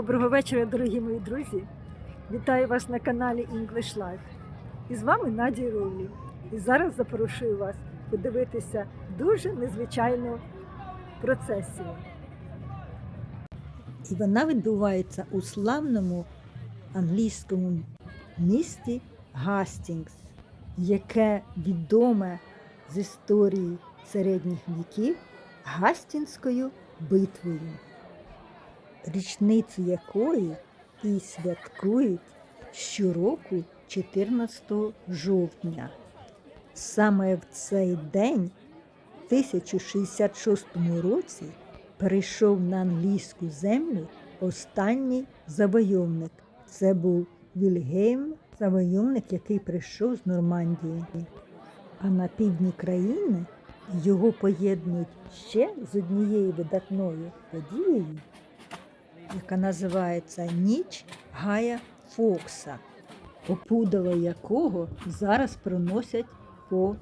Доброго вечора, дорогі мої друзі! Вітаю вас на каналі English Life. І з вами Надія Роулі. І зараз запрошую вас подивитися дуже незвичайну процесію. І вона відбувається у славному англійському місті Гастінгс, яке відоме з історії середніх віків Гастінською битвою річницю якої і святкують щороку 14 жовтня. Саме в цей день, в 1066 році, прийшов на англійську землю останній завойовник. Це був Вільгельм, завойовник, який прийшов з Нормандії. А на півдні країни його поєднують ще з однією видатною подією, яка називається Ніч Гая Фокса, опудало якого зараз проносять по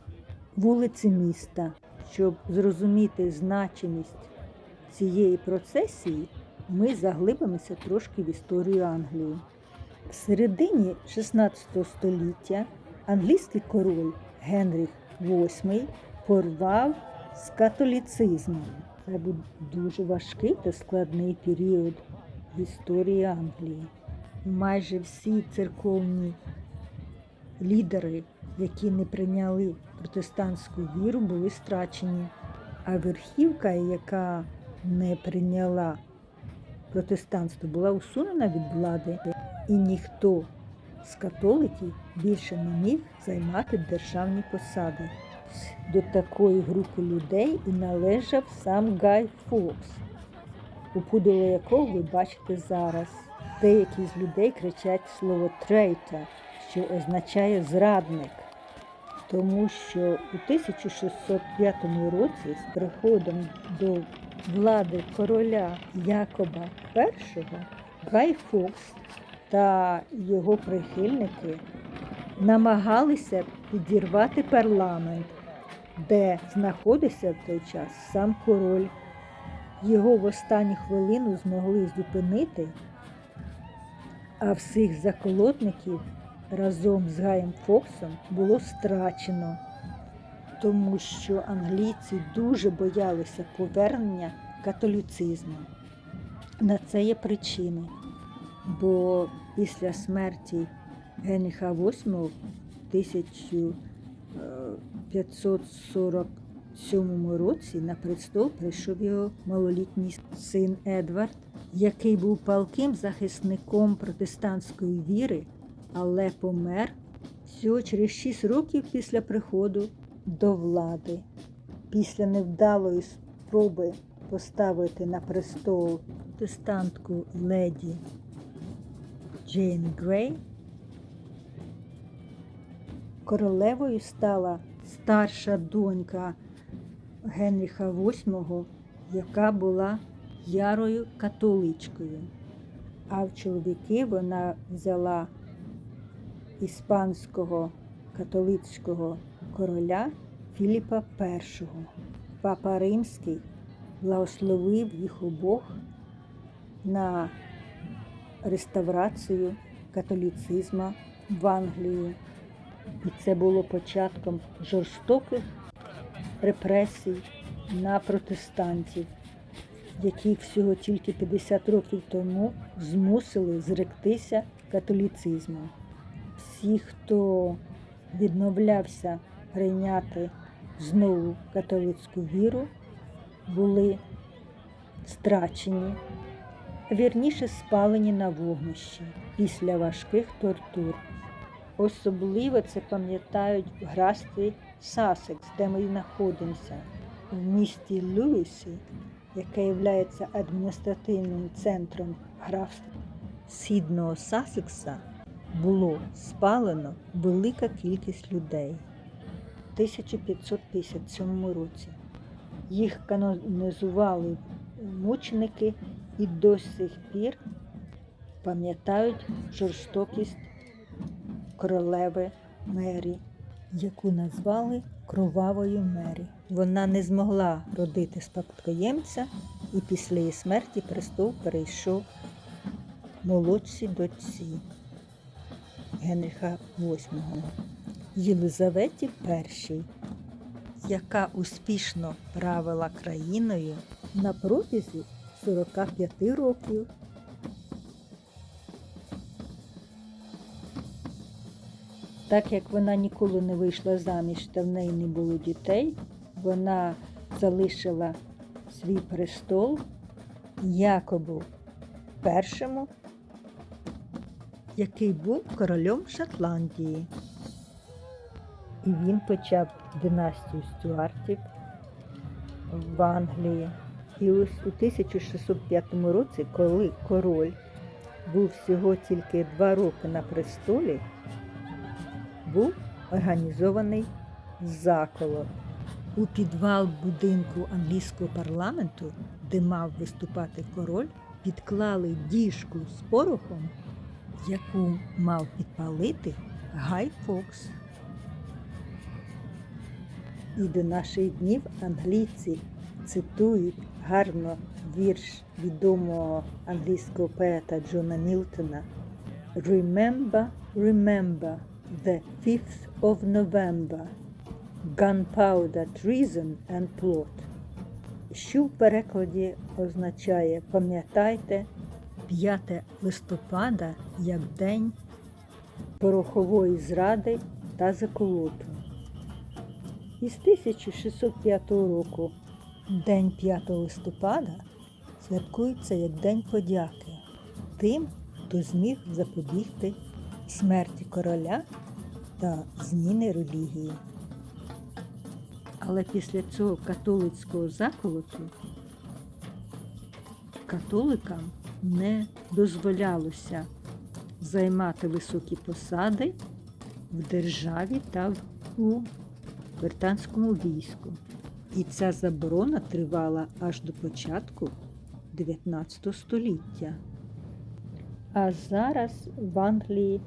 вулиці міста. Щоб зрозуміти значимість цієї процесії, ми заглибимося трошки в історію Англії. В середині 16 століття англійський король Генріх VIII порвав з католіцизмом. Це був дуже важкий та складний період в історії Англії. Майже всі церковні лідери, які не прийняли протестантську віру, були страчені. А верхівка, яка не прийняла протестантство, була усунена від влади, і ніхто з католиків більше не міг займати державні посади. До такої групи людей і належав сам Гай Фокс, опудало якого ви бачите зараз. Деякі з людей кричать слово трейта, що означає зрадник, тому що у 1605 році з приходом до влади короля Якоба І Гай Фокс та його прихильники намагалися підірвати парламент, де знаходився в той час сам король. Його в останню хвилину змогли зупинити, а всіх заколотників разом з Гаєм Фоксом було страчено, тому що англійці дуже боялися повернення католіцизму. На це є причини, бо після смерті Генріха VIII в 1547 році на престол прийшов його малолітній син Едвард, який був палким захисником протестантської віри, але помер всього через 6 років після приходу до влади. Після невдалої спроби поставити на престол протестантку леді Джейн Грей. Королевою стала старша донька Генріха VIII, яка була ярою католичкою. А в чоловіки вона взяла іспанського католицького короля Філіпа І. Папа Римський благословив їх обох на реставрацію католіцизму в Англії. І це було початком жорстоких репресій на протестантів, яких всього тільки 50 років тому змусили зректися католіцизму. Всі, хто відмовлявся прийняти знову католицьку віру, були страчені, вірніше спалені на вогнищі після важких тортур. Особливо це пам'ятають в Сасекс, де ми знаходимося, в місті Луїсі, яке є адміністративним центром графства Східного Сасекса, було спалено велика кількість людей в 1557 році. Їх канонізували мученики і до сих пір пам'ятають жорстокість королеви Мері, яку назвали Кровавою Мері. Вона не змогла родити спадкоємця, і після її смерті престол перейшов молодшій дочці Генріха VIII Єлизаветі І, яка успішно правила країною на протязі 45 років. Так як вона ніколи не вийшла заміж та в неї не було дітей, вона залишила свій престол Якобу І, який був королем Шотландії. І він почав династію Стюартів в Англії. І ось у 1605 році, коли король був всього тільки два роки на престолі, був організований заколот. У підвал будинку англійського парламенту, де мав виступати король, підклали діжку з порохом, яку мав підпалити Гай Фокс. І до наших днів англійці цитують гарно вірш відомого англійського поета Джона Мілтона Remember, remember the 5th of November Gunpowder, treason and plot що в перекладі означає пам'ятайте 5 листопада як день порохової зради та заколоту. Із 1605 року День 5 листопада святкується як День подяки тим, хто зміг запобігти смерті короля та зміни релігії. Але після цього католицького заколоту католикам не дозволялося займати високі посади в державі та у британському війську. І ця заборона тривала аж до початку 19 століття. А зараз в Англії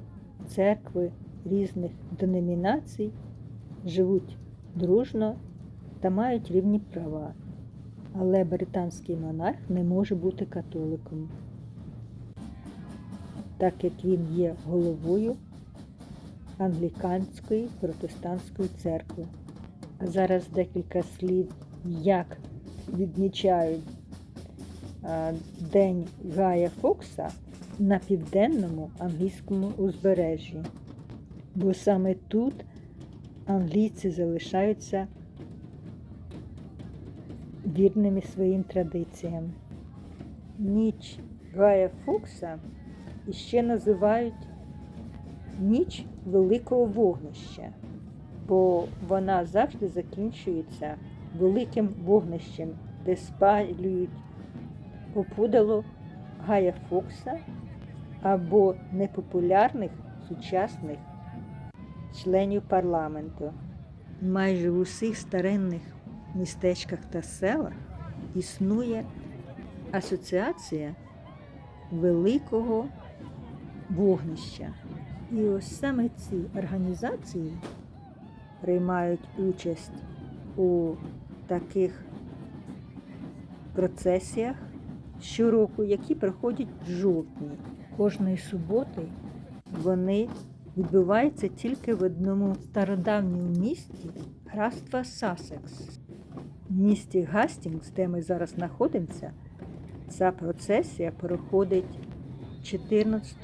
церкви різних деномінацій живуть дружно та мають рівні права. Але британський монарх не може бути католиком, так як він є головою англіканської протестантської церкви. А зараз декілька слів, як відмічають День Гая Фокса на південному англійському узбережжі. Бо саме тут англійці залишаються вірними своїм традиціям. Ніч Гая Фокса іще називають ніч великого вогнища, бо вона завжди закінчується великим вогнищем, де спалюють опудало Гая Фокса або непопулярних сучасних членів парламенту. Майже в усіх старинних містечках та селах існує асоціація великого вогнища. І ось саме ці організації приймають участь у таких процесіях щороку, які проходять в жовтні. Кожної суботи вони відбуваються тільки в одному стародавньому місті графства Сасекс. В місті Гастінгс, де ми зараз знаходимося, ця процесія проходить 14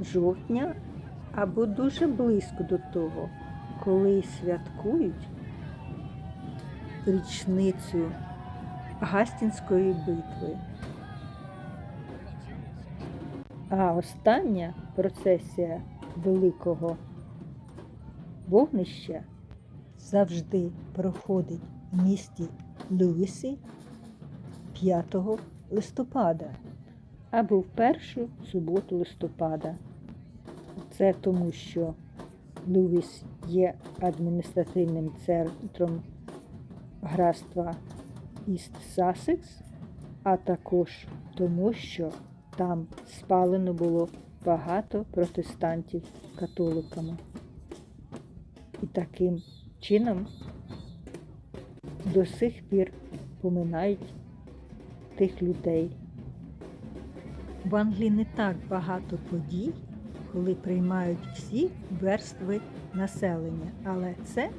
жовтня або дуже близько до того, коли святкують річницю Гастінської битви. А остання процесія великого вогнища завжди проходить в місті Льюісі 5 листопада або в першу суботу листопада. Це тому, що Льюіс є адміністративним центром графства Іст Сасекс, а також тому, що там спалено було багато протестантів католиками. І таким чином до сих пір поминають тих людей. В Англії не так багато подій, коли приймають всі верстви населення, але це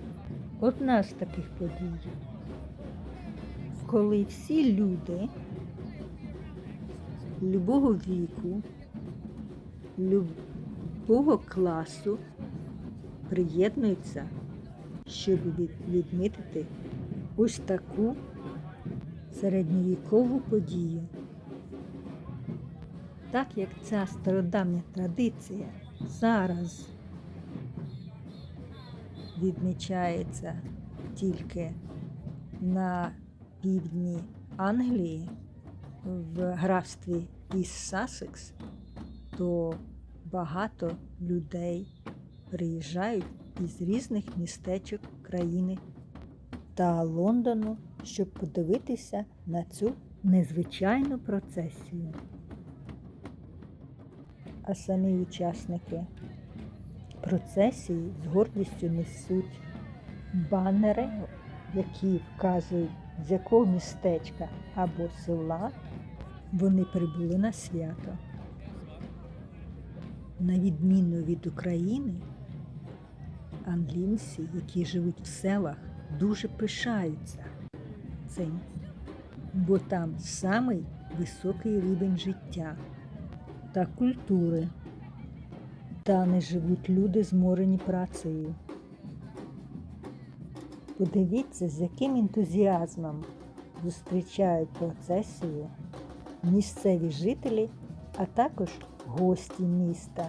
одна з таких подій, коли всі люди любого віку, любого класу приєднуються, щоб відмітити ось таку середньовікову подію. Так як ця стародавня традиція зараз відмічається тільки на півдні Англії в графстві Іс Сассекс, то багато людей приїжджають із різних містечок країни та Лондону, щоб подивитися на цю незвичайну процесію. А самі учасники процесії з гордістю несуть банери, які вказують, з якого містечка або села вони прибули на свято. На відміну від України, англійці, які живуть в селах, дуже пишаються цим, бо там самий високий рівень життя та культури. Та не живуть люди, зморені працею. Подивіться, з яким ентузіазмом зустрічають процесію місцеві жителі, а також гості міста.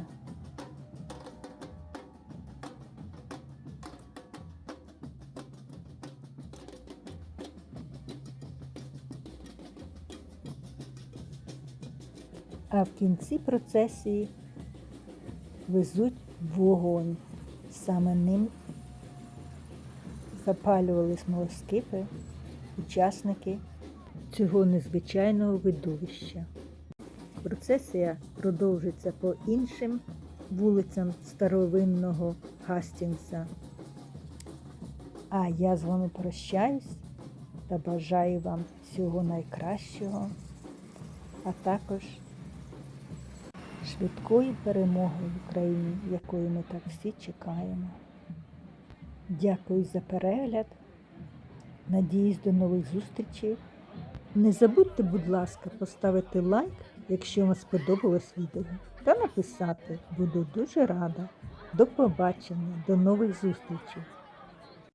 А в кінці процесії везуть вогонь. Саме ним запалювали смолоскипи учасники цього незвичайного видовища. Процесія продовжиться по іншим вулицям старовинного Гастінгса. А я з вами прощаюсь та бажаю вам всього найкращого, а також швидкої перемоги в Україні, якої ми так всі чекаємо. Дякую за перегляд. Надіюсь до нових зустрічей. Не забудьте, будь ласка, поставити лайк, якщо вам сподобалось відео, та написати. Буду дуже рада. До побачення, до нових зустрічей.